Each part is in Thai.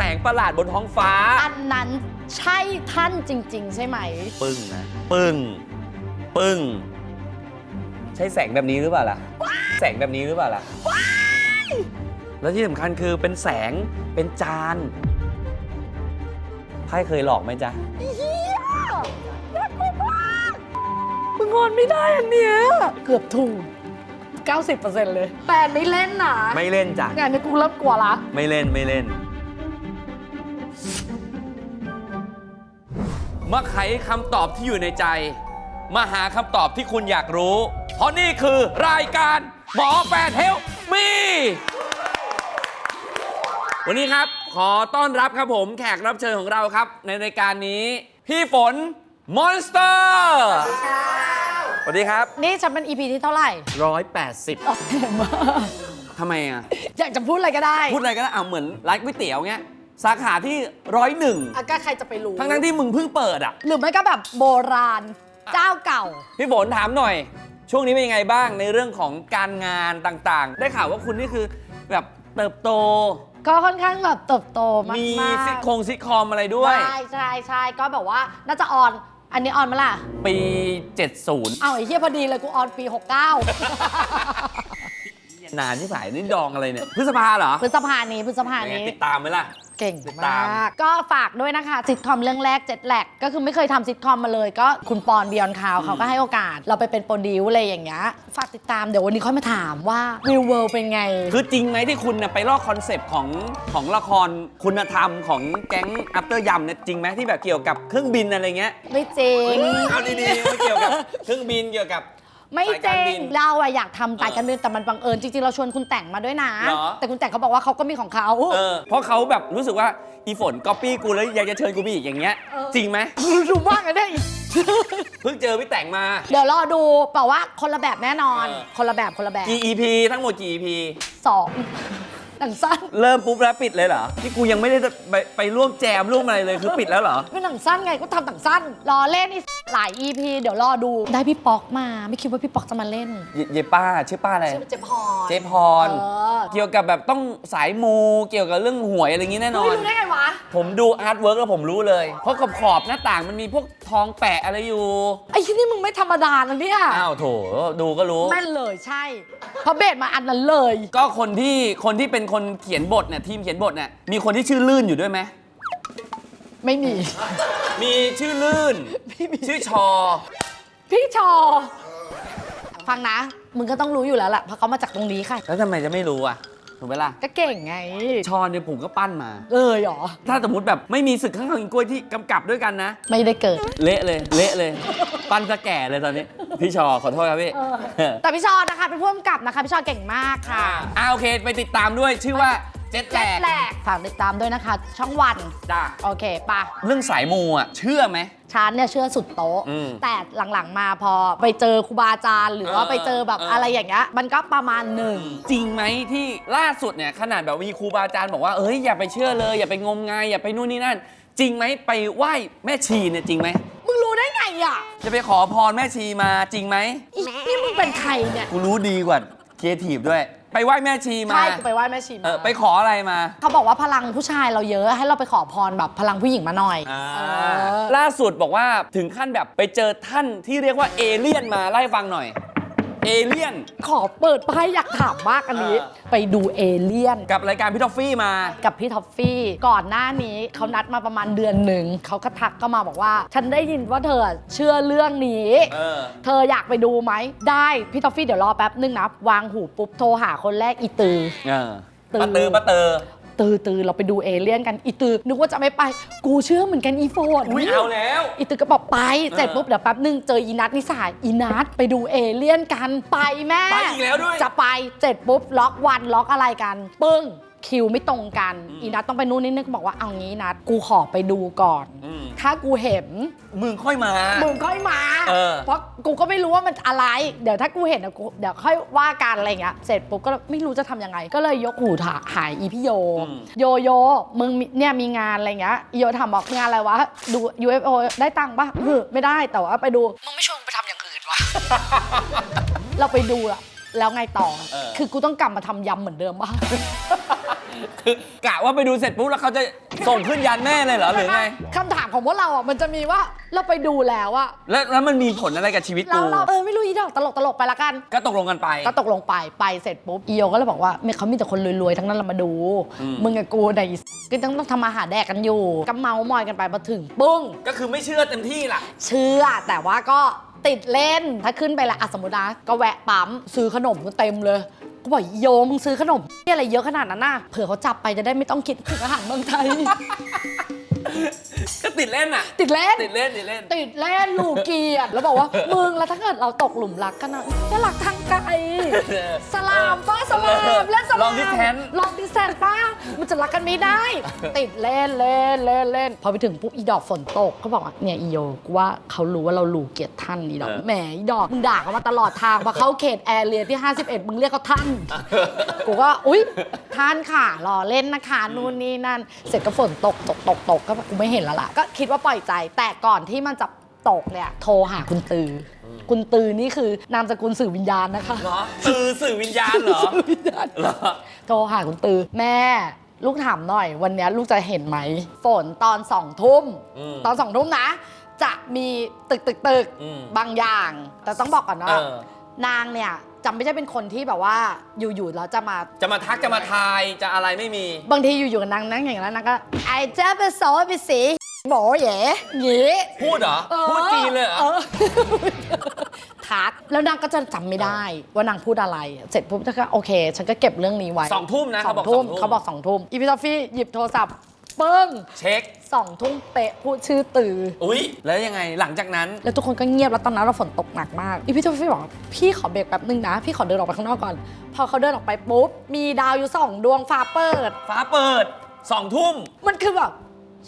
สงประหลาดบนท้องฟ้า อันนั้นใช่ท่านจริง ๆ ใช่ไหม ปึ้งนะปึ้ง ปึ้ง ใช่แสงแบบนี้หรือเปล่าล่ะ แสงแบบนี้หรือเปล่าล่ะ แล้วที่สำคัญคือเป็นแสงเป็นจานไพ่เคยหลอกไหมจ๊ะ มึงงอนไม่ได้อันเนี้ย เกือบถูก 90%เลย แต่ไม่เล่นนะไม่เล่นจ้ะงานนี้กูเริ่มกลัวละ ไม่เล่นไม่เล่น มาไขคำตอบที่อยู่ในใจ มาหาคำตอบที่คุณอยากรู้ เพราะนี่คือรายการหมอแปดเฮลมี วันนี้ครับขอต้อนรับครับผมแขกรับเชิญของเราครับ ในรายการนี้พี่ฝนมอนสเตอร์สวัสดีครับ นี่ฉันเป็น EP ที่เท่าไหร่ร้อยแปดสิบอ๋อเห็นมากทำไมอะ อยากจะพูดอะไรก็ได้ พูดอะไรก็ได้เอาเหมือนร้านก๋วยเตี๋ยวเงี้ย สาขาที่ร้อยหนึ่งอาก็ใครจะไปรู้ทั้งนั้นที่มึงเพิ่งเปิดอะ หรือไม่ก็แบบโบราณ เจ้าเก่า พี่ฝนถามหน่อย ช่วงนี้เป็นยังไงบ้างในเรื่องของการงานต่างๆ ได้ข่าวว่าคุณนี่คือแบบเติบโต ก็ค่อนข้างแบบเติบโตมากมีๆซิทคงซิทคอมอะไรด้วย ใช่ใช่ใช่ก็แบบว่าน่าจะออน อันนี้ออนมาล่ะ ปี 70 เอาไอ้เหี้ยพอดีเลยกูออนปีนานที่ผ่านนี่ดองอะไรเนี่ย พฤษภาเหรอ69พฤษภานี้พฤษภายังไงนี้ ติดตามไหมล่ะ เก่งติดตามมาก ก็ฝากด้วยนะคะซิทคอมเรื่องแรกเจ็ดแลกก็คือไม่เคยทำซิทคอมมาเลย ก็คุณปอนบิออนคาวเขาก็ให้โอกาส เราไปเป็นโปรดิวอะไรอย่างเงี้ยฝากติดตามเดี๋ยววันนี้ค่อยมาถามว่าวิวเวิลเป็นไง คือจริงไหมที่คุณน่ะไปลอกคอนเซปต์ของของละครคุณธรรมของแก๊งอัปเตอร์ยำเนี่ยจริงไหมที่แบบเกี่ยวกับเครื่องบินอะไรเงี้ย ไม่จริง เอาดีๆไม่เกี่ยวกับเครื่องบินเกี่ยวกับ ไม่สายจการริบิงนเราอะอยากทำสายการบินแต่มันบังเอิญจริงๆเราชวนคุณแต่งมาด้วยนะ เหรอ แต่คุณแต่งเขาบอกว่าเขาก็มีของเขา เออเพราะเขาแบบรู้สึกว่าอีฝนก๊อปปี้กูแล้วอยากจะเชิญกูไปอีกอย่างเงี้ย เออ จริงไหมรู้บ้างกันได้อีก เพิ่งเจอพี่แต่งมา เดี๋ยวรอดูเปล่าว่าคนละแบบแน่นอน เออ คนละแบบคนละแบบกี่ EP ทั้งหมดกี่ EP สอง หนังสั้น เริ่มปุ๊บแล้วปิดเลยเหรอที่กูยังไม่ได้ไปไปร่วมแจมร่วมอะไรเลยคือปิดแล้วเหรอ เป็นหนังสั้นไงก็ทำหนังสั้น รอเล่นนี่หลาย EP เดี๋ยวรอดู ได้พี่ป๊อกมา ไม่คิดว่าพี่ป๊อกจะมาเล่น เยเยป้าชื่อป้าอะไรชื่อเจพรเจพร เออเกี่ยวกับแบบต้องสายมูเกี่ยวกับเรื่องหวยอะไรอย่างงี้แน่นอเฮ้ยนรู้ได้ไงวะ ผมดูอาร์ตเวิร์กแล้วผมรู้เลย เพราะขอบขอบๆหน้าต่างมันมีพวกทองแปะอะไรอยู่ ไอ้ที่นี่มึงไม่ธรรมดานะเนี่ย อ้าวโถดูก็รู้ แม่นเลยใช่เพราะเบสมาอันนั้นเลย ก็คนที่คนที่เป็นคนเขียนบทเนี่ยทีมเขียนบทเนี่ยมีคนที่ชื่อลื่นอยู่ด้วยไหมไม่มี มีชื่อลื่นไม่มีชื่อชอ พี่ชอ ฟังนะ มึงก็ต้องรู้อยู่แล้วแหละเพราะเขามาจากตรงนี้ค่ะ แล้วทำไมจะไม่รู้อะ ถูกไหมล่ะก็เก่งไง ชอเนี่ยผมก็ปั้นมา เลยเหรอ ถ้าสมมติแบบไม่มีศึกข้างทางกล้วยที่กำกับด้วยกันนะ ไม่ได้เกิด เละเลย เละเลย ปั้นสะแก่เลยตอนนี้ พี่ชอขอโทษครับพี่แต่พี่ชอนะคะเป็นผู้กำกับนะคะพี่ชอเก่งมากค่ะ อ่าโอเค ไปติดตามด้วยชื่อว่า เจ็ดแตเจ็ดกแหลกฝากติดตามด้วยนะคะ ช่องวัน จ้าโอเคปะเรื่องสายมูอะ เชื่อไหม ฉันเนี่ยเชื่อสุดโต๊ะ อืมแต่หลังๆมาพอไปเจอครูบาอาจารย์ หรือว่าเออไปเจอแบบเอออ อะไรอย่างเงี้ยมันก็ประมาณหนึ่ง จริงไหมที่ล่าสุดเนี่ยขนาดแบบมีครูบาอาจารย์บอกว่าเอ้ยอย่าไปเชื่อเลย อย่าไปงมงายอย่าไปนู่นนี่นั่น จริงไหมไปไหว้แม่ชีเนี่ยจริงไหมมึงรู้ได้ไงอะจะไปขอพรแม่ชีมาจริงไหมอีนี่มึงเป็นใครเนี่ย กูรู้ดีกว่าครีเอทีฟด้วย ไปไหว้แม่ชีมาใช่กูไปไหว้แม่ชีมาเออไปขออะไรมา เขาบอกว่าพลังผู้ชายเราเยอะให้เราไปขอพรแบบพลังผู้หญิงมาหน่อยอ่าเออล่าสุดบอกว่าถึงขั้นแบบไปเจอท่านที่เรียกว่าเอเลี่ยนมาไล่ฟังหน่อย เอเลี่ยน ขอเปิดไพ่อยากถามมากอันนี้ เออ ไปดูเอเลี่ยน กับรายการพี่ทอฟฟี่มา กับพี่ท็อฟฟี่ ก่อนหน้านี้เขานัดมาประมาณเดือนหนึ่ง เขาก็ทักก็มาบอกว่า ฉันได้ยินว่าเธอเชื่อเรื่องนี้ เออ เธออยากไปดูไหม ได้ พี่ท็อฟฟี่เดี๋ยวรอแป๊บนึงนะ วางหูปุ๊บโทรหาคนแรกอีตือ เออตื่นปะเตอปะเตอ ตือตือเราไปดูเอเลี่ยนกันอีตือนึกว่าจะไม่ไป กูเชื่อเหมือนกันอีโฟนอุ้ยเอาแล้ว อีตือก็บอกไปเสร็จเออปุ๊บเดี๋ยวแป๊บนึงเจออีนัทนิสายอีนัทไปดูเอเลี่ยนกันไปแม่ไปอีกแล้วด้วยจะไปเสร็จปุ๊บล็อกวันล็อกอะไรกัน ปึ้ง คิวไม่ตรงกันอืม อีนัทต้องไปนู่นนี่นึกบอกว่าเอางี้นัทกูขอไปดูก่อน อืมถ้ากูเห็นมึงค่อยมา มึงค่อยมา เออ เพราะกูก็ไม่รู้ว่ามันอะไร เดี๋ยวถ้ากูเห็นอะกูเดี๋ยวค่อยว่ากันอะไรเงี้ยเสร็จปุ๊บก็ไม่รู้จะทำยังไง ก็เลยยกหูถาหายอีพี่โย อืม โยโยมึงมีเนี่ยมีงานอะไรเงี้ยอีโยถามบอกงานอะไรวะดู UFO ได้ตังค์ปะเออไม่ได้แต่ว่าไปดูมึงไม่ชวนไปทำอย่างอื่นวะ เราไปดูอะ แล้วไงต่อ เออ คือกูต้องกลับมาทำยำเหมือนเดิมบ้าง คือกะว่าไปดูเสร็จปุ๊บแล้วเขาจะส่งขึ้นยันแม่เลยเหรอหรือไง คำถามของพวกเราอะมันจะมีว่าเราไปดูแล้วอะแล้วแล้วมันมีผลอะไรกับชีวิตเรากูเราเออไม่รู้อีดอกตลกตลกไปละกัน ก็ตกลงกันไป ก็ตกลงไปไปเสร็จปุ๊บอีโยก็เลยบอกว่าเขามีแต่คนรวยๆ ทั้งนั้นเรามาดู อืม มึงกับกูไหนก็ต้องต้องทำอาหารแดกกันอยู่ก็เมามอยกันไปมาถึงปึ้ง ก็คือไม่เชื่อเต็มที่ล่ะ เชื่อแต่ว่าก็ ติดเล่นถ้าขึ้นไปละอะสมมตินะก็แวะปั๊มซื้อขนมกันเต็มเลยก็บอกโยมมึงซื้อขนมนี่อะไรเยอะขนาดนั้นน่ะเผื่อเขาจับไปจะได้ไม่ต้องคิดถึงอาหารเมืองไทย ก็ติดเล่นอะ ติดเล่นติดเล่นติดเล่น ติดเล่นลูกเกียรติแล้วบอกว่า มึงแล้วถ้าเกิดเราตกหลุมรักกันนะจะรักทางไกลสลามป้าสลามเล่นสลามลองดิสแทนลองดิสแทนป้ามันจะรักกันไม่ได้ ติดเล่นเล่นเล่นเล่นพอไปถึงปุ๊บอีดอกฝนตกเขาบอกว่าเนี่ยอีโยกูว่าเขารู้ว่าเราลูกเกียรติท่านอีดอกแหมอีดอกมึงด่าเขามาตลอดทางพอเขาเขตแอร์เรียที่ 51มึงเรียกเขาท่าน กูก็อุ๊ยท่านค่ะรอเล่นนะคะนู่นนี่นั่น เสร็จก็ฝนตกตกตกตกก็แบบกูไม่เห็นแล้วล่ะ ก็คิดว่าปล่อยใจ แต่ก่อนที่มันจะตกเนี่ย โทรหาคุณตืออคุณตือนี่คือนามสกุลสื่อวิญญาณนะคะ เหรอสื่อสื่อวิญญาณเหรอสื่อวิญญาณเหรอ โทรหาคุณตือ แม่ ลูกถามหน่อย วันเนี้ยลูกจะเห็นไหม ฝนตอนสองทุ่ม อืมตอนสองทุ่มนะ จะมีตึกตึกตึกอืมบางอย่าง แต่ต้องบอกก่อนเอว่าอนางเนี่ย จำไม่ใช่เป็นคนที่แบบว่าอยู่ๆแล้วจะมา จะมาทักจะมาทายจะอะไรไม่มี บางทีอยู่ๆกับนางนั่งอย่างนั้นนางก็ไอเจ้าไปโซไปสีบอกว่าแหย่หยีพูดเหรอออพูดจีนเลยเหรออทักแล้วนางก็จะจำไม่ได้ว่านางพูดอะไร เสร็จปุ๊บฉันก็โอเค ฉันก็เก็บเรื่องนี้ไว้สองทุ่มนะสเขาองบอกทุ่มสองทุ่มเขาบอกสองทุ่มอีพีทอฟฟี่หยิบโทรศัพท์ ปึ้งเช็ค สองทุ่มเป๊ะพูดชื่อตือ อุ๊ย แล้วยังไงหลังจากนั้น แล้วทุกคนก็เงียบแล้วตอนนั้นเราฝนตกหนักมากอีพี่ทอฟฟี่บอกว่าพี่ขอเบรกแป๊บนึงนะ พี่ขอเดินออกไปข้างนอกก่อน พอเขาเดินออกไปปุ๊บมีดาวอยู่สองดวงฟ้าเปิด ฟ้าเปิดสองทุ่มมันคือแบบ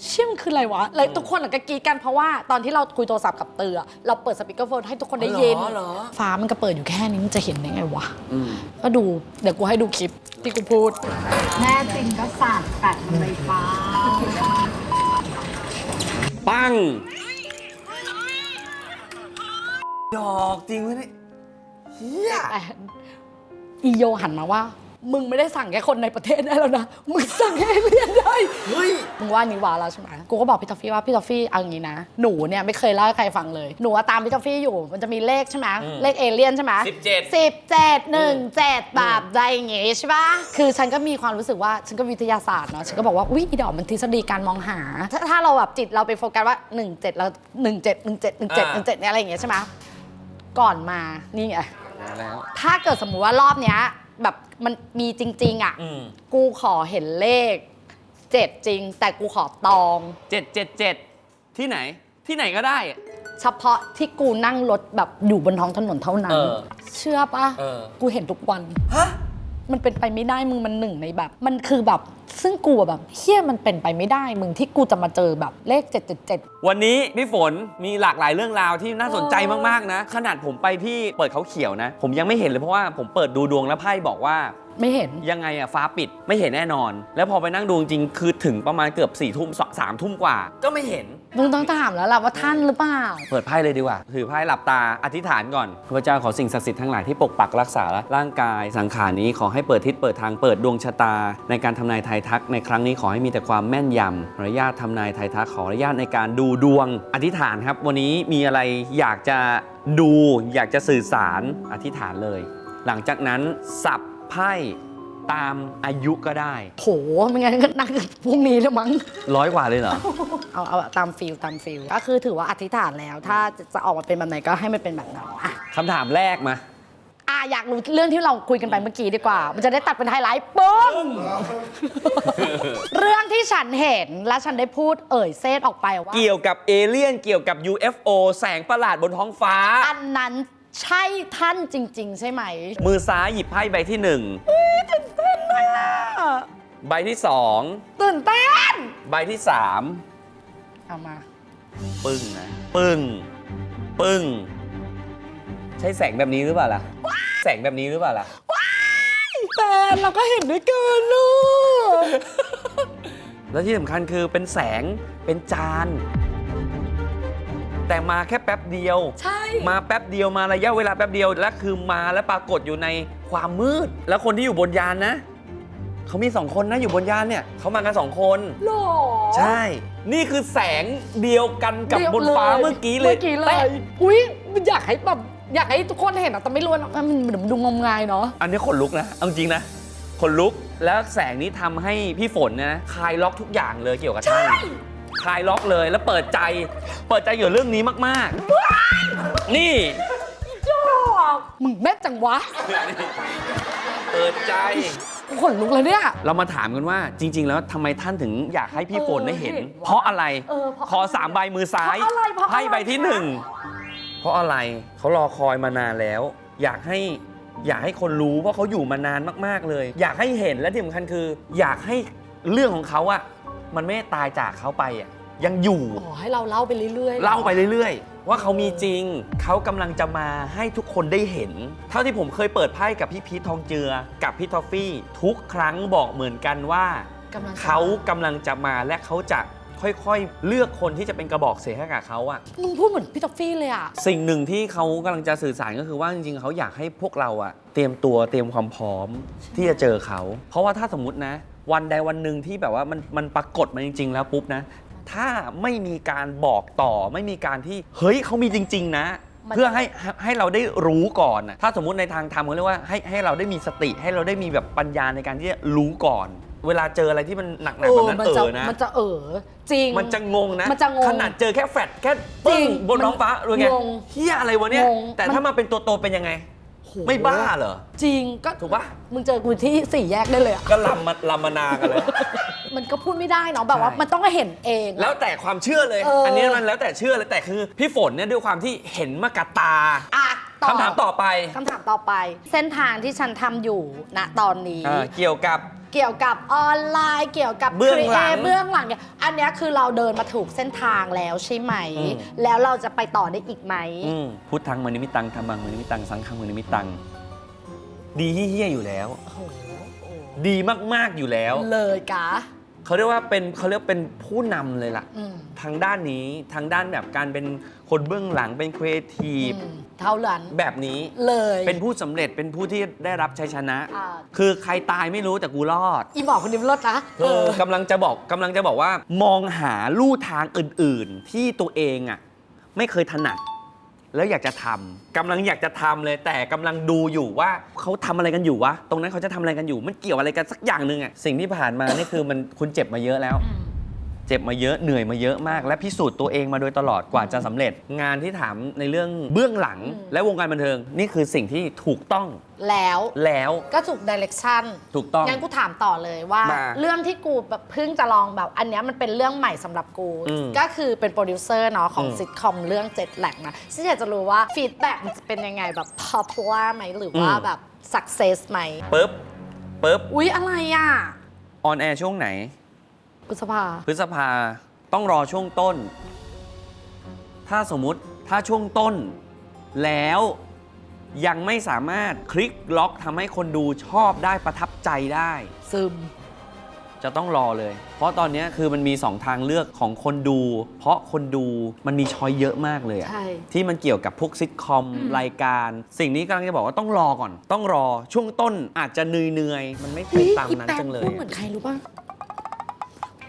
เชี่ยมนคืออะไรวะเลยทุกคนอะก็กรีดกันเพราะว่าตอนที่เราคุยโทรศัพท์กับเตือเราเปิดสปีกเกอร์โฟนให้ทุกคนได้ยินอ๋อเหรอ ฟ้ามันก็เปิดอยู่แค่นี้มันจะเห็นได้ไงวะอืมก็ดูเดี๋ยวกูให้ดูคลิปที่กูพูดแน่จริงก็สาดแปดไฟฟ้า ปังดอกจริงไหมเนี่ยเฮียแต่อีโยหันมาว่า มึงไม่ได้สั่งแค่คนในประเทศได้แล้วนะ มึงสั่งให้เอเลียนได้ เฮ้ย มึงว่านี่วาแล้วใช่ไหมกูก็บอกพี่ทอฟฟี่ว่าพี่ทอฟฟี่เอาอย่างนี้นะ หนูเนี่ยไม่เคยเล่าให้ใครฟังเลย หนูอะตามพี่ทอฟฟี่อยู่ มันจะมีเลขใช่ไหมอืมเลขเอเลี่ยนใช่ไหม17 สิบเจ็ดหนึ่งเจ็ดแบบใดอย่างงี้ใช่ปะคือฉันก็มีความรู้สึกว่าฉันก็วิทยาศาสตร์เนาะ ฉันก็บอกว่า อุ้ยอีดอกมันทฤษฎีการมองหา ถ้าถ้าเราแบบจิตเราไปโฟกัสว่า1 7แล้ว1 7 1 7 1 7 1 7เนี่ยอะไรอย่างเงี้ยใช่ไหมก่อนมา นี่ไงมาแล้ว ถ้าเกิดสมมุติว่ารอบเนี้ย แบบมันมีจริง ๆ อะ อืมกูขอเห็นเลขเจ็ดจริง แต่กูขอตอง เจ็ดเจ็ดเจ็ดที่ไหน ที่ไหนก็ได้อะเฉพาะที่กูนั่งรถแบบอยู่บนท้องถนนเท่านั้น เออเชื่อปะเออ กูเห็นทุกวัน ฮะ มันเป็นไปไม่ได้มึงมันหนึ่งในแบบ มันคือแบบซึ่งกูอะแบบเฮี้ยมันเป็นไปไม่ได้มึงที่กูจะมาเจอแบบเลข 777 วันนี้พี่ฝนมีหลากหลายเรื่องราวที่น่าสนใจมากๆนะ ขนาดผมไปที่เปิดเขาเขียวนะ ผมยังไม่เห็นเลยเพราะว่าผมเปิดดูดวงแล้วไพ่บอกว่า ไม่เห็น ยังไงอะฟ้าปิดไม่เห็นแน่นอน แล้วพอไปนั่งดูจริงๆคือถึงประมาณเกือบ4ี่ทุ่มสามทุ่มกว่า ก็ไม่เห็น มึงต้องถามแล้วล่ะว่าท่านหรือเปล่า เปิดไพ่เลยดีกว่า ถือไพ่หลับตา อธิษฐานก่อนพระเจ้าขอสิ่งศักดิ์สิทธิ์ทั้งหลายที่ปกปักรักษาร่างกายสังขารนี้ขอให้เปิดทิศเปิดทางเปิดดวงชะตา ในการทำนายทายทักในครั้งนี้ขอให้มีแต่ความแม่นยำขออนุญาตทำนายทายทักขออนุญาตในการดูดวง อธิษฐานครับ วันนี้มีอะไรอยากจะดู อยากจะสื่อสารอธิษฐานเลย หลังจากนั้นสับไพ่ตามอายุก็ได้ โหไม่งั้นก็นั่งกันพรุ่งนี้แล้วมั้งร้อยกว่าเลยเหรอ เอาเอาตามฟิลตามฟิลก็คือถือว่าอธิษฐานแล้ว ถ้าจะออกมาเป็นแบบไหนก็ให้มันเป็นแบบนั้นอะคำถามแรกมาอะอยากรู้เรื่องที่เราคุยกันไปเมื่อกี้ดีกว่า มันจะได้ตัดเป็นไฮไลท์ปึ้งเรื่องที่ฉันเห็นและฉันได้พูดเอ่ยเซตออกไปว่า เกี่ยวกับเอเลี่ยนเกี่ยวกับ UFO แสงประหลาดบนท้องฟ้า อันนั้นใช่ท่านจริง ๆ ใช่ไหมมือซ้ายหยิบไพ่ใบที่หนึ่งตื่นเต้นเลยอะใบที่สองตื่นเต้น ใบที่สาม เอามา ปึ้งนะ ปึ้ง ปึ้ง ใช่แสงแบบนี้หรือเปล่าล่ะ แสงแบบนี้หรือเปล่าล่ะ แต่เราก็เห็นด้วยกันลูกแล้วที่สำคัญคือเป็นแสงเป็นจาน แต่มาแค่แป๊บเดียว ใช่ มาแป๊บเดียวมาระยะเวลาแป๊บเดียว และคือมาแล้วปรากฏอยู่ในความมืด แล้วคนที่อยู่บนยานนะ เขามีสองคนนะอยู่บนยานเนี่ยเขามากันสองคน หรอ ใช่ นี่คือแสงเดียวกันกับบนฟ้าเมื่อกี้เลยเมื่อกี้เลป๊ะย อุ้ยมันอยากให้แบบอยากให้ทุกคนเห็นอะแต่ไม่รู้นะมันเหมือนดูงมงายเนาะ อันนี้ขนลุกนะเอาจริงนะขนลุกแล้วแสงนี้ทำให้พี่ฝนนะคลายล็อกทุกอย่างเลยเกี่ยวกับท่านคลายล็อกเลยแล้วเปิดใจ เปิดใจเกี่ยวกับเรื่องนี้มากๆ นี่ มึงแม่นจังวะ เปิดใจกู ขนลุกเลยเนี่ย เรามาถามกันว่าจริง ๆ แล้วทำไมท่านถึงอยากให้พี่ฝนได้เห็น เออเห็นวะเพราะอะไรเออเพราะขอสามใบมือซ้ายเพราะอะไรเพราะอะไรไพ่ใบที่คะหนึ่งเพราะอะไรเขารอคอยมานานแล้ว อยากให้อยากให้คนรู้เพราะเขาอยู่มานานมากๆเลย อยากให้เห็นและที่สำคัญคือ อยากให้เรื่องของเขาอะมันไม่ได้ตายจากเขาไปอะยังอยู่ อ๋อให้เราเล่าไปเรื่อยๆเล่าไปเรื่อยๆ ว่าเขามีจริง เขากำลังจะมาให้ทุกคนได้เห็น เท่าที่ผมเคยเปิดไพ่กับพี่พีททองเจือ กับพี่ทอฟฟี่ ทุกครั้งบอกเหมือนกันว่า กำลังจะเขากำลังจะมาและเขาจะค่อยๆ เลือกคนที่จะเป็นกระบอกเสียงให้กับเขาอะ มึงพูดเหมือนพี่ทอฟฟี่เลยอะสิ่งหนึ่งที่เขากำลังจะสื่อสารก็คือว่าจริงๆ เขาอยากให้พวกเราอะเตรียมตัวเตรียมความพร้อมที่จะเจอเขา เพราะว่าถ้าสมมตินะ วันใดวันหนึ่งที่แบบว่ามันมันปรากฏมาจริง ๆ แล้วปุ๊บนะ ถ้าไม่มีการบอกต่อ ไม่มีการที่เฮ้ยเขามีจริง ๆ นะเพื่อให้ให้ให้เราได้รู้ก่อนนะถ้าสมมุติในทางธรรมเขาเรียกว่าให้ให้เราได้มีสติ ให้เราได้มีแบบปัญญาในการที่จะรู้ก่อน เวลาเจออะไรที่มันหนักๆแบบนั้นมัเอจะอนะ มันจะเออจริง มันจะงงนะ มันจะงงขนาดเจอแค่แฟลชแค่จริปึ้งงบนท้องฟ้าเลยไงงงเฮียอะไรวะเนี่ย งงแต่มัน ถ้ามาเป็นตัวโตเป็นยังไงโหไม่บ้าเหรอ จริงก็ถูกปะ มึงเจอกูที่สี่แยกได้เลยอะก็ลำมาลำมานากันเลย มันก็พูดไม่ได้เนาะแบบว่าใช่มันต้องเห็นเองอะแล้วแต่ความเชื่อเลย เอออั อันนี้มันแล้วแต่เชื่อเลยแต่คือพี่ฝนเนี่ยด้วยความที่เห็นมากับตา อะ ต่อคำถามต่อไปคำถามต่อไป เส้นทางที่ฉันทำอยู่ณตอนนี้อ่าเกี่ยวกับ เกี่ยวกับออนไลน์เกี่ยวกับ เบื้องหลัง create เบื้องหลังเนี่ยอันเนี้ยคือเราเดินมาถูกเส้นทางแล้วใช่ไหม อืม แล้วเราจะไปต่อได้อีกไหมอืมพุทธังมณิมิตังธรรมังมณิมิตังสังฆังมณิมิตัง ดีเฮี้ยๆอยู่แล้ว โอ้โหดีมากๆอยู่แล้ว เลยกะเขาเรียกว่าเป็นเขาเรียกเป็นผู้นำเลยล่ะ อืม ทางด้านนี้ทางด้านแบบการเป็นคนเบื้องหลังเป็นครีเอทีฟอืม เท่านั้นแบบนี้เลยเป็นผู้สำเร็จเป็นผู้ที่ได้รับชัยชนะ อ่า คือใครตายไม่รู้แต่กูรอด อีบอกคนนี้มันรถนะเออ กำลังจะบอกกำลังจะบอกว่ามองหาลู่ทางอื่นๆ ที่ตัวเองอะไม่เคยถนัด แล้วอยากจะทำกำลังอยากจะทำเลย แต่กำลังดูอยู่ว่าเขาทำอะไรกันอยู่วะตรงนั้นเขาจะทำอะไรกันอยู่ มันเกี่ยวอะไรกันสักอย่างหนึ่งอะสิ่งที่ผ่านมา นี่คือมันคุณเจ็บมาเยอะแล้ว อืมเจ็บมาเยอะเหนื่อยมาเยอะมาก และพิสูจน์ตัวเองมาโดยตลอดกว่าจะสำเร็จ งานที่ถามในเรื่องเบื้องหลัง อืม และวงการบันเทิง นี่คือสิ่งที่ถูกต้องแล้วแล้วก็ถูกดิเรกชันถูกต้อง งั้นกูถามต่อเลยว่า มาเรื่องที่กูแบบเพิ่งจะลองแบบ อันเนี้ยมันเป็นเรื่องใหม่สำหรับกู อืมก็คือเป็นโปรดิวเซอร์เนาะของอืมซิทคอมเรื่องเจ็ดแหลกนะฉันอยากจะรู้ว่าฟีดแบ็กมันจะเป็นยังไงแบบ popular ไหมหรือว่าแบบ success ไหมปึ๊บปึ๊บ อุ๊ย อะไรอะ ออนแอร์ช่วงไหน พฤษภา พฤษภาต้องรอช่วงต้น ถ้าสมมุติถ้าช่วงต้น แล้วยังไม่สามารถคลิกล็อกทำให้คนดูชอบได้ประทับใจได้ ซึม จะต้องรอเลย เพราะตอนนี้คือมันมี 2 ทางเลือกของคนดู เพราะคนดูมันมีช้อยเยอะมากเลยอะใช่ ที่มันเกี่ยวกับพวกซิทคอมอืมรายการ สิ่งนี้กำลังจะบอกว่าต้องรอก่อน ต้องรอช่วงต้นอาจจะเหนื่อยๆมันไม่เป็นตามนั้นอีแป๊บจังเลยพูดเหมือนใครรู้ป่ะ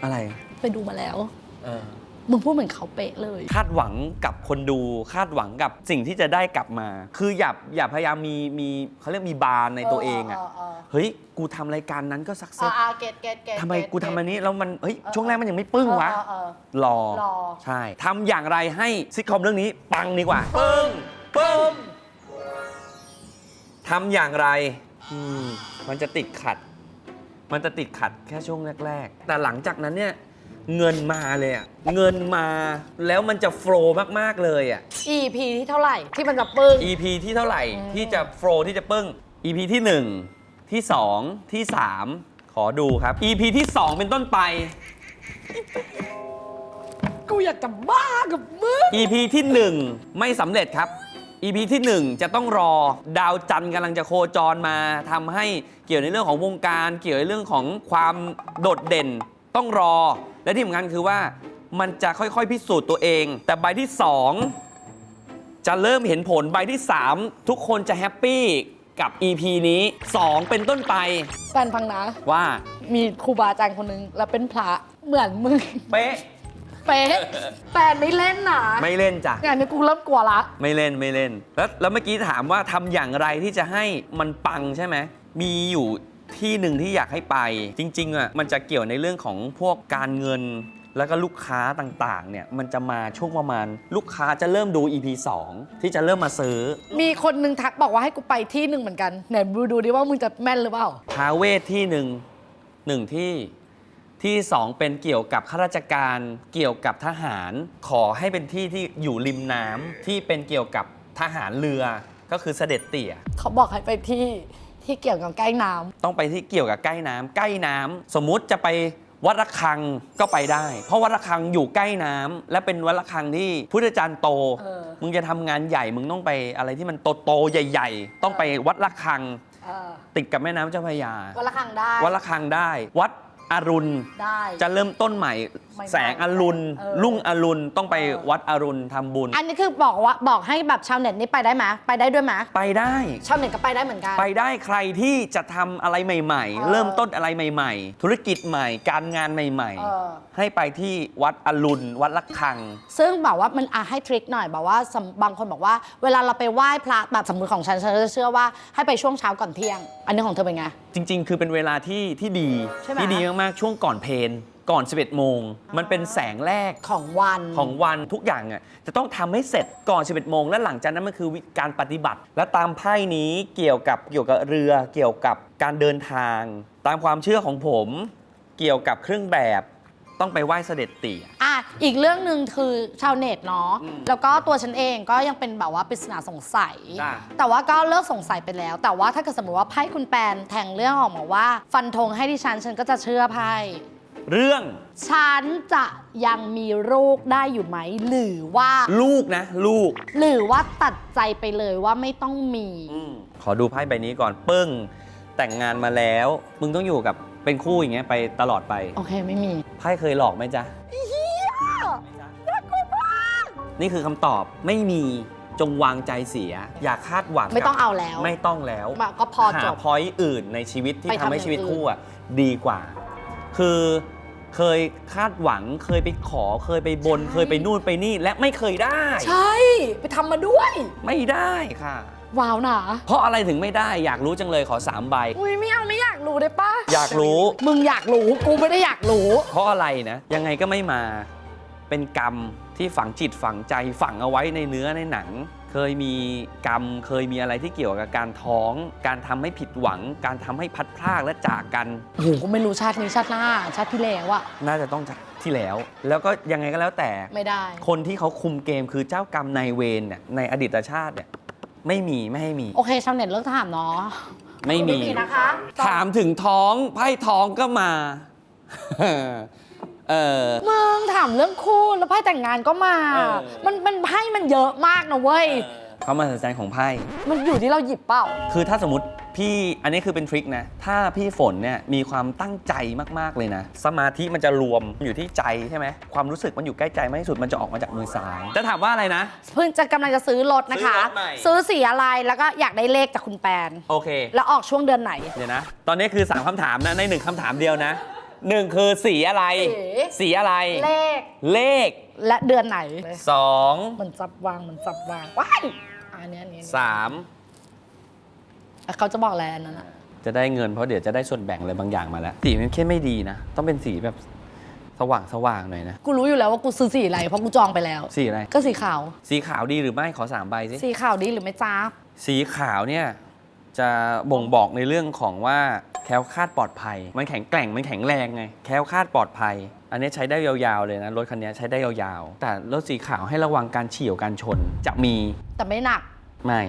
อะไร ไปดูมาแล้ว เออมึงพูดเหมือนเขาเป๊ะเลย คาดหวังกับคนดูคาดหวังกับสิ่งที่จะได้กลับมา คืออย่าอย่าพยายามมีมีเขาเรียกมีบาร์ในตัวเองอะเออเฮ้ยกูทำรายการนั้นก็สักเซเออสเออเกตเกตเกต ทำไมกูทำอันนี้แล้วมันเฮ้ยเออช่วงแรกมันยังไม่ปึ้งวะเออเออรอรอ ใช่ทำอย่างไรให้ซิทคอมเรื่องนี้ปังดีกว่าปึ้งปึ้งทำอย่างไรอืมมันจะติดขัด มันจะติดขัดแค่ช่วงแรก ๆ แต่หลังจากนั้นเนี่ยเงินมาเลยอะเงินมาแล้วมันจะโฟล์มากๆเลยอะ EP ที่เท่าไหร่ที่มันจะปึ้ง EP ที่เท่าไหร่อืมที่จะโฟล์ที่จะปึ้ง EP ที่ 1 ที่ 2 ที่ 3 ขอดูครับ EP ที่ 2 เป็นต้นไป กูอยากจะบ้ากับมึง EP ที่ 1 ไม่สำเร็จครับ EP ที่ 1 จะต้องรอดาวจันทร์กำลังจะโคจรมาทำให้เกี่ยวในเรื่องของวงการ เกี่ยวในเรื่องของความโดดเด่น ต้องรอ และที่สำคัญคือว่ามันจะค่อยๆ พิสูจน์ตัวเอง แต่ใบที่ 2 จะเริ่มเห็นผลใบที่ 3 ทุกคนจะแฮปปี้กับ EP นี้ 2 เป็นต้นไปแฟนฟังนะว่ามีครูบาอาจารย์คนหนึงแล้วเป็นพระเหมือนมึง เป๊ะ เป๊ะแฟนไม่เล่นนะไม่เล่นจ้ะงานนี้กูเริ่มกลัวละ ไม่เล่นไม่เล่น แล้วแล้วเมื่อกี้ถามว่าทำอย่างไรที่จะให้มันปังใช่ไหมมีอยู่ที่หนึ่งที่อยากให้ไป จริงๆอะมันจะเกี่ยวในเรื่องของพวกการเงิน แล้วก็ลูกค้าต่างๆ เนี่ยมันจะมาช่วงประมาณ ลูกค้าจะเริ่มดู EP 2 ที่จะเริ่มมาซื้อ มีคนหนึงทักบอกว่าให้กูไปที่หนึ่งเหมือนกันไหนดูดูดิว่ามึงจะแม่นหรือเปล่า ท้าเวทที่หนึ่งหนึ่งที่ ที่สองเป็นเกี่ยวกับข้าราชการเกี่ยวกับทหาร ขอให้เป็นที่ที่อยู่ริมน้ำที่เป็นเกี่ยวกับทหารเรือก็คือเสด็จเตี่ย เขาบอกให้ไปที่ที่เกี่ยวกับใกล้น้ำต้องไปที่เกี่ยวกับใกล้น้ำใกล้น้ำสมมุติจะไปวัดระฆังก็ไปได้ เพราะวัดระฆังอยู่ใกล้น้ำและเป็นวัดระฆังที่พุทธจารย์โตเออ มึงจะทำงานใหญ่ มึงต้องไปอะไรที่มันโตโตๆใหญ่ ๆ ต้องไปวัดระฆัง เออติดกับแม่น้ำเจ้าพระยา วันละครั้งได้ วัดระฆังได้ วัด อรุณ ได้ จะเริ่มต้นใหม่ใหม่ๆแสงอรุณ เออรุ่งอรุณต้องไปเออ วัดอรุณทำบุญ อันนี้คือบอกว่าบอกให้แบบชาวเน็ตนี่ไปได้ไหมไปได้ด้วยไหมไปได้ ชาวเน็ตก็ไปได้เหมือนกัน ไปได้ใครที่จะทำอะไรใหม่ เออๆเริ่มต้นอะไรใหม่ ๆ ธุรกิจใหม่ การงานใหม่ เออ ๆ ให้ไปที่วัดอรุณ วัดละคัง ซึ่งแบบว่ามันอะให้ทริคหน่อยแบบว่าสำบางคนบอกว่า เวลาเราไปไหว้พระแบบสมมติของฉันฉันจะเชื่อว่าให้ไปช่วงเช้าก่อนเที่ยง อันนี้ของเธอเป็นไง จริง ๆ คือเป็นเวลาที่ที่ดีใช่ไหม ที่ดีมากๆช่วงก่อนเพลนก่อน 11 โมง มันเป็นแสงแรกของวัน ของวันทุกอย่างอะจะต้องทำให้เสร็จก่อน 11 โมง และหลังจากนั้นมันคือวิการปฏิบัติ และตามไพ่นี้เกี่ยวกับเกี่ยวกับเรือเกี่ยวกับการเดินทาง ตามความเชื่อของผม เกี่ยวกับเครื่องแบบ ต้องไปไหว้เสด็จเตี่ย อะอีกเรื่องหนึ่งคือชาวเน็ตเนาะอืมแล้วก็ตัวฉันเองก็ยังเป็นแบบว่าปริศนาสงสัย จ้ะ แต่ว่าก็เลิกสงสัยไปแล้ว แต่ว่าถ้าเกิดสมมติว่าไพ่คุณแปนแทงเรื่องออกมาว่า ฟันธงให้ดิฉันฉันก็จะเชื่อไพ่เรื่องฉันจะยังมีลูกได้อยู่ไหม หรือว่า ลูกนะ ลูก หรือว่าตัดใจไปเลยว่าไม่ต้องมี ขอดูไพ่ใบนี้ก่อนปึ้ง แต่งงานมาแล้ว มึงต้องอยู่กับ เป็นคู่อย่างเงี้ยไปตลอดไปโอเคไม่มี ไพ่เคยหลอกไหมจ๊ะนี่คือคำตอบไม่มีจงวางใจเสีย อย่าคาดหวังไม่ต้องกับเอาแล้ว ไม่ต้องแล้ว มาก็พอจหาบ พอยต์อื่นในชีวิตที่ไปทำทำให้อย่างชีวิตอื่น คู่อะดีกว่า คือเคยคาดหวังเคยไปขอเคยไปบน เคยไปนู่นไปนี่และไม่เคยได้ ใช่ ไปทำมาด้วย ไม่ได้ค่ะ ว้าวหนาเพราะอะไรถึงไม่ได้อยากรู้จังเลยขอสามใบ อุ้ยไม่เอาไม่อยากรู้ได้ปะอยากรู้ มึงอยากรู้กูไม่ได้อยากรู้ เพราะอะไรนะ ยังไงก็ไม่มาเป็นกรรมที่ฝังจิตฝังใจฝังเอาไว้ในเนื้อในหนัง เคยมีกรรมเคยมีอะไรที่เกี่ยวกับการท้อง การทำให้ผิดหวัง การทำให้พัดพรากและจากกัน โอ้โหกูไม่รู้ชาตินี้ชาติหน้า ชาติที่แล้วอะน่าจะต้องจากที่แล้ว แล้วก็ยังไงก็แล้วแต่ ไม่ได้ คนที่เขาคุมเกมคือเจ้ากรรมนายเวรเนี่ยในอดีตชาติเนี่ย ไม่มีไม่ให้มี โอเคชาวเน็ตเลิกถามเนาะไม่มี นะคะ ถามถึงท้องไพ่ท้องก็มา เออ มึงถามเรื่องคู่แล้วไพ่แต่งงานก็มา เออมันมันไพ่มันเยอะมากนะเว้ย เขามาสนใจของไพ่ มันอยู่ที่เราหยิบเปล่า คือถ้าสมมติพี่อันนี้คือเป็นทริคนะ ถ้าพี่ฝนเนี่ยมีความตั้งใจมากๆเลยนะ สมาธิมันจะรวมอยู่ที่ใจใช่ไหมความรู้สึกมันอยู่ใกล้ใจมากที่สุดมันจะออกมาจากมือซ้ายจะถามว่าอะไรนะ เพิ่งจะกำลังจะซื้อรถนะคะ ซื้อรถใหม่ ซื้อสีอะไรแล้วก็อยากได้เลขจากคุณแปน โอเค แล้วออกช่วงเดือนไหน เดี๋ยวนะ ตอนนี้คือ 3คำถามนะ ในหนึ่งคำถามเดียวนะหนึ่งคือสีอะไร สี สีอะไร เลขเลขและเดือนไหน 2 มันจับวางมันจับวางว้าย อันนี้อันนี้3อะเขาจะบอกอะไรอันนั้นอะจะได้เงินเพราะเดี๋ยวจะได้ส่วนแบ่งอะไรบางอย่างมาแล้วสีมันแค่ไม่ดีนะ ต้องเป็นสีแบบสว่างสว่างๆหน่อยนะ กูรู้อยู่แล้วว่ากูซื้อสีอะไรเพราะกูจองไปแล้ว สีอะไร ก็สีขาว สีขาวดีหรือไม่ขอสามใบสิ สีขาวดีหรือไม่จ้าบสีขาวเนี่ยจะบ่งบอกในเรื่องของว่าแคล้วคลาดปลอดภัย มันแข็งแกร่งมันแข็งแรงไงแคล้วคลาดปลอดภัย อันนี้ใช้ได้ยาวๆเลยนะรถคันนี้ใช้ได้ยาวๆ แต่รถสีขาวให้ระวังการเฉี่ยวการชนจะมีแต่ไม่หนัก ไม่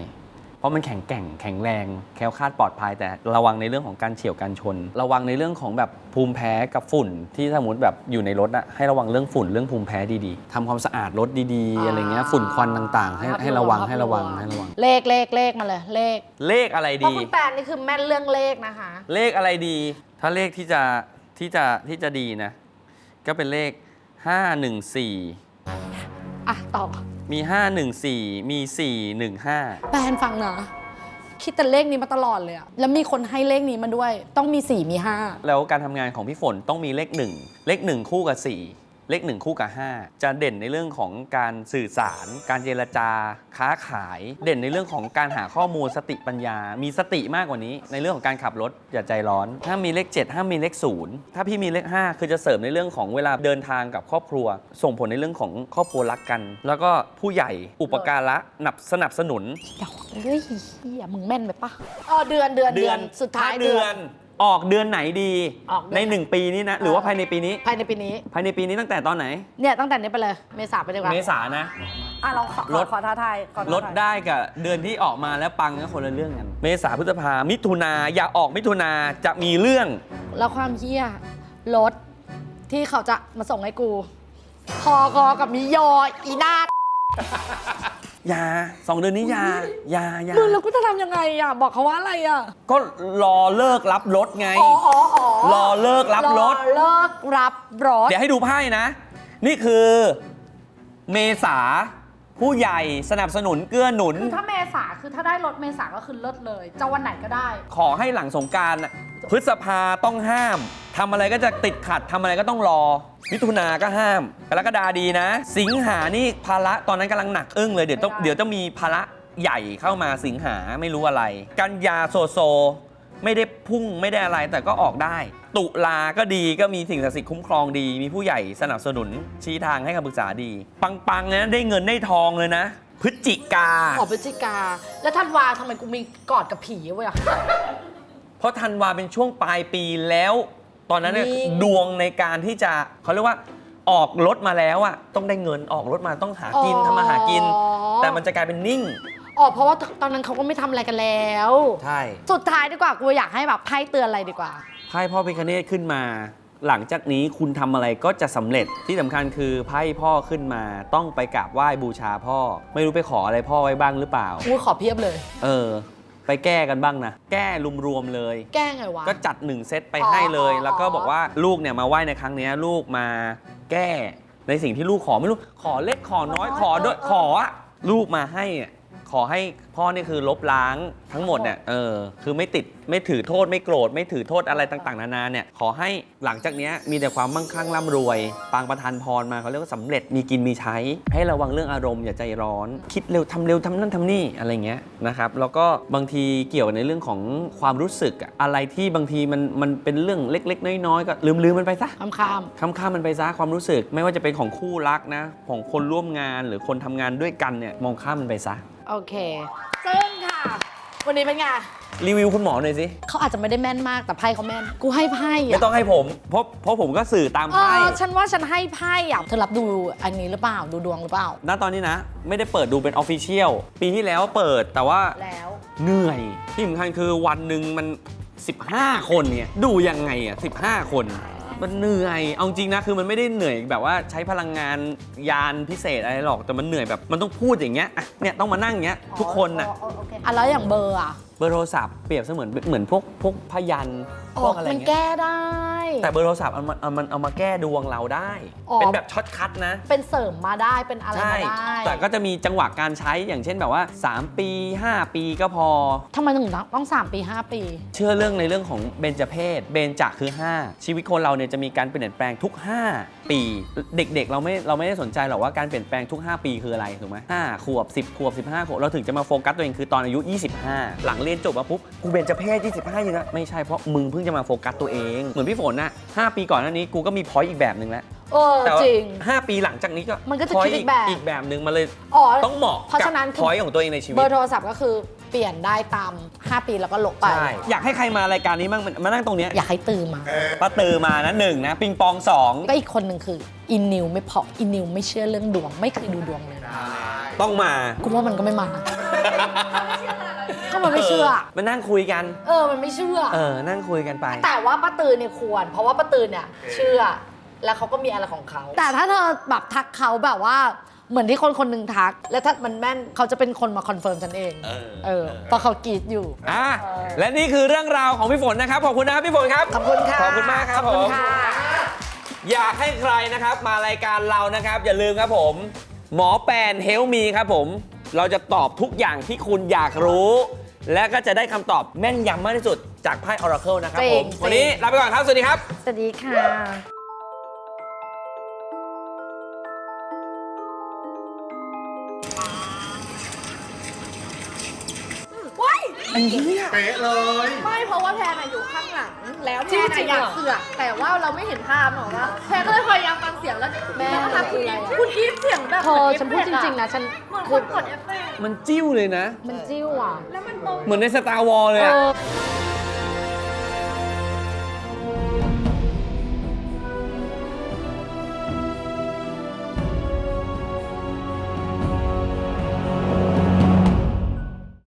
เพราะมันแข็งแกร่งแข็งแรงแคล้วคลาดปลอดภัย แต่ระวังในเรื่องของการเฉี่ยวการชน ระวังในเรื่องของแบบภูมิแพ้กับฝุ่นที่สมมติแบบอยู่ในรถอะให้ระวังเรื่องฝุ่นเรื่องภูมิแพ้ดีๆทำความสะอาดรถดีๆอ่าอะไรเงี้ยฝุ่นควันต่างๆ ให้ภาพให้ระวังรวมให้ระวังภาพรวมให้ระวัง เลขเลขเลขมาเลยเลข เลขอะไรเพราะดี คุณแปนนี่คือแม่นเรื่องเลขนะคะ เลขอะไรดี ถ้าเลขที่จะที่จะที่จะดีนะ ก็เป็นเลข 514 อะต่อ มี 514 มี 415แฟนฟังนะ คิดแต่เลขนี้มาตลอดเลยอะแล้วมีคนให้เลขนี้มาด้วย ต้องมี 4 มีแล้วการทำงานของพี่ฝนต้องมีเลข 1 เลข 1 คู่กับ 4 เลข1คู่กับ 5 จะเด่นในเรื่องของการสื่อสาร การเจรจา ค้าขาย เด่นในเรื่องของการหาข้อมูลสติปัญญา มีสติมากกว่านี้ ในเรื่องของการขับรถอย่าใจร้อน ถ้ามีเลข 7 ถ้ามีเลข 0 ถ้าพี่มีเลข 5 คือจะเสริมในเรื่องของเวลาเดินทางกับครอบครัว ส่งผลในเรื่องของครอบครัวรักกัน แล้วก็ผู้ใหญ่อุปการะหนับสนับสนุน5ดอกเฮ้ยเฮียมึงแม่นไปปะอ๋อเดือนเดือนเดือนสุดท้ายห้เดือน ออกเดือนไหนดีออกเดือนใน 1 ปีนี้นะ หรือว่าภายในปีนี้ ภายในปีนี้ ภายในปีนี้ตั้งแต่ตอนไหน เนี่ยตั้งแต่นี้ไปเลย เมษาไปดีกว่า เมษานะ อะเราขอลขอดขอท้าทายขอท้าทายลดได้กับเดือนที่ออกมาแล้วปังก็คนละเรื่องกัน เมษาพฤษภามิถุนาอย่าออกมิถุนาจะมีเรื่อง แล้วความเฮียรถที่เขาจะมาส่งให้กู คอคอกับมิโยอีนาด อย่าสองเดือนนี้อย่าอย่าอย่ามึงแล้วกูจะทำยังไงอะ บอกเขาว่าอะไรอะ ก็รอเลิกรับรถไง อ๋ออ๋ออ๋อรอเลิกรับรถ อเลิกรับรถ เดี๋ยวให้ดูไพ่นะ นี่คือ เมษา ผู้ใหญ่สนับสนุนเกื้อหนุน คือถ้าเมษาคือถ้าได้รถเมษาก็คือเลิศเลย จะวันไหนก็ได้ ขอให้หลังสงกรารพฤษภาต้องห้ามทำอะไรก็จะติดขัดทำอะไรก็ต้องรอมิถุนาก็ห้ามกรกฎาดีนะ สิงหานี่ภาระตอนนั้นกำลังหนักอึ้งเลยเดี๋ยวต้องไม่ได้ เดี๋ยวต้องมีภาระใหญ่เข้ามาสิงหาไม่รู้อะไร กันยาโซโซ ไม่ได้พุ่งไม่ได้อะไรแต่ก็ออกได้ ตุลาก็ดีก็มีสิ่งศักดิ์สิทธิ์คุ้มครองดี มีผู้ใหญ่สนับสนุนชี้ทางให้คำปรึกษาดี ปังๆนะได้เงินได้ทองเลยนะ พฤศจิกาออกพฤศจิกา แล้วธันวาทำไมกูมีกอดกับผีเว้ยอะ เพราะธันวาเป็นช่วงปลายปีแล้ว ตอนนั้นเนี่ยมีดวงในการที่จะเขาเรียกว่าออกรถมาแล้วอะต้องได้เงินออกรถมาต้องหากินทำมาหากิน แต่มันจะกลายเป็นนิ่ง อ๋อเพราะว่าตอนนั้นเขาก็ไม่ทำอะไรกันแล้ว ใช่สุดท้ายดีกว่ากูอยากให้แบบไพ่เตือนอะไรดีกว่า ไพ่พ่อพิคเนตขึ้นมา หลังจากนี้คุณทำอะไรก็จะสำเร็จที่สำคัญคือไพ่พ่อขึ้นมา ต้องไปกราบไหว้บูชาพ่อ ไม่รู้ไปขออะไรพ่อไว้บ้างหรือเปล่า กูขอเพียบเลย เออ ไปแก้กันบ้างนะ แก้รวมๆเลย แก้ไงวะ ก็จัดหนึ่งเซตไปอ๋อให้เลย อ๋อ แล้วก็บอกว่าลูกเนี่ยมาไหว้ในครั้งเนี้ยลูกมาแก้ในสิ่งที่ลูกขอไม่รู้ ขอเล็กขอน้อยขอด้วยขออะลูกมาให้อะ ขอให้พ่อนี่คือลบล้างทั้งหมดเนี่ยเออคือไม่ติดไม่ถือโทษไม่โกรธไม่ถือโทษอะไรต่างๆ นานาเนี่ยขอให้หลังจากเนี้ยมีแต่ความมั่งคั่งร่ำรวย ปางประทานพรมาเขาเรียกว่าสำเร็จมีกินมีใช้ ให้ระวังเรื่องอารมณ์อย่าใจร้อน คิดเร็วทำเร็วทำนั่นทำนี่อะไรเงี้ยนะครับแล้วก็บางทีเกี่ยวในเรื่องของความรู้สึกอะอะไรที่บางทีมันมันเป็นเรื่องเล็ก ๆ น้อยๆก็ลืมลืมมันไปซะ คำข้ามค้ำค่ามันไปซะความรู้สึก ไม่ว่าจะเป็นของคู่รักนะ ของคนร่วมงานหรือคนทำงานด้วยกันเนี่ย มองข้ามมันไปซะ โอเค ซึ่งค่ะ วันนี้เป็นไง รีวิวคุณหมอหน่อยสิ เขาอาจจะไม่ได้แม่นมากแต่ไพ่เขาแม่น กูให้ไพ่ไม่อะต้องให้ผม เพราะเพราะผมก็สื่อตามเอไพ่อฉันว่าฉันให้ไพ่อะเธอรับดูอันนี้หรือเปล่า ดูดวงหรือเปล่า ณตอนนี้นะ ไม่ได้เปิดดูเป็นออฟฟิเชียล ปีที่แล้วเปิดแต่ว่าแล้ว เหนื่อย ที่สำคัญคือวันหนึ่งมัน 15 คนเนี่ย ดูยังไงอะ 15 คน มันเหนื่อย เอาจริงนะ คือมันไม่ได้เหนื่อยแบบว่าใช้พลังงานยานพิเศษอะไรหรอก แต่มันเหนื่อยแบบ มันต้องพูดอย่างเงี้ยอะเนี่ยต้องมานั่งอย่างเงี้ยทุกคนน่ะอ๋อโอเคอะแล้วอย่างเบอร์อะเบอร์โทรศัพท์เปรียบเสมือนเหมือนพวกพวกพยันพวกอะไรมันเงี้ย แก้ได้ แต่เบอร์โทรศัพท์เอามาเอามันเอามาแก้ดวงเราได้ อ๋อ เป็นแบบช็อตคัทนะ เป็นเสริมมาได้เป็นอะไรใช่ มาได้แต่ก็จะมีจังหวะการใช้อย่างเช่นแบบว่า 3 ปี 5 ปีก็พอ ทำไมถึงต้อง 3 ปี 5 ปี เชื่อเรื่องในเรื่องของเบญจเพศ เบญจคือ 5 ชีวิตคนเราเนี่ยจะมีการเปลี่ยนแปลงทุก 5 ปี เด็กๆ เราไม่เราไม่ได้สนใจหรอกว่าการเปลี่ยนแปลงทุก 5 ปีคืออะไรถูกไหมห้าขวบ 10 ขวบ 15 ขวบ เราถึงจะมาโฟกัสตัวเองคือตอนอายุ 25 หลังเรียนจบมาปุ๊บกูเบญจเพศ25อยู่นะไม่ใช่เพราะมึงเพิ่งจะมาโฟกัสตัวเอง เหมือนพี่ฝนน่ะ5ปีก่อนหน้านี้กูก็มีพอยต์อีกแบบหนึ่งแล้วเออแต่ว่าจริง5ปีหลังจากนี้ก็มันก็จะ point คิดอีกแบบ อีกแบบหนึ่งมาเลยอ๋อ ต้องเหมาะเพราะกับฉะนั้นคือพอยต์ของตัวเองในชีวิเบตอร์โทรศัพท์ก็คือเปลี่ยนได้ตาม 5 ปีแล้วก็ลบไป ใช่อยากให้ใครมารายการนี้บ้างมานั่งตรงเนี้ยอยากให้ตื่นมา ป้าตือมานะหนึ่งนะ ปิงปองสองก็อีกคนหนึ่งคืออินนิวไม่พออินนิวไม่เชื่อเรื่องดวง ไม่เคยดูดวงเลยต้องมากูว่ามันก็ไม่มาก็มันไม่เชื่อ มานั่งคุยกัน เออมันไม่เชื่อ เออ นั่งคุยกันไป แต่ว่าป้าตือเนี่ยควร เพราะว่าป้าตือเนี่ยเชื่อ แล้วเขาก็มีอะไรของเขา แต่ถ้าเธอแบบทักเขาแบบว่า เหมือนที่คนคนหนึ่งทัก แล้วถ้ามันแม่นเขาจะเป็นคนมาคอนเฟิร์มฉันเอง เออเออเพราะเขากรีดอยู่ อะและนี่คือเรื่องราวของพี่ฝนนะครับ ขอบคุณนะครับพี่ฝนครับ ขอบคุณค่ะขอบคุณมากครับขอบคุณผมค่ะ อยากให้ใครนะครับมารายการเรานะครับ อย่าลืมครับผม หมอแปนเฮลมีครับผม เราจะตอบทุกอย่างที่คุณอยากรู้ และก็จะได้คำตอบแม่นยำมากที่สุดจากไพ่ Oracle นะครับผม จริงวันนี้ลาไปก่อนครับ สวัสดีครับ สวัสดีค่ะ ว้ายเป๊ะเลย ไม่เพราะว่าแพนอะอยู่ข้างหลัง แล้วแพจริงนจริอะงอยากเหรอ เสือกแต่ว่าเราไม่เห็นภาพหรอกว่าแพนก็เลยพยายามฟังเสียงแล้วแม่นะคะคุณคืออะไรอะคุณอีฟเสียงแบบเธอฉันพูดจริงๆนะฉันเหมือนคนกดเอฟเฟกต์มันจิ้วเลยนะ มันจิ้วอะ แล้วมันตรง เหมือนในสตาร์วอลเลยเออะ อ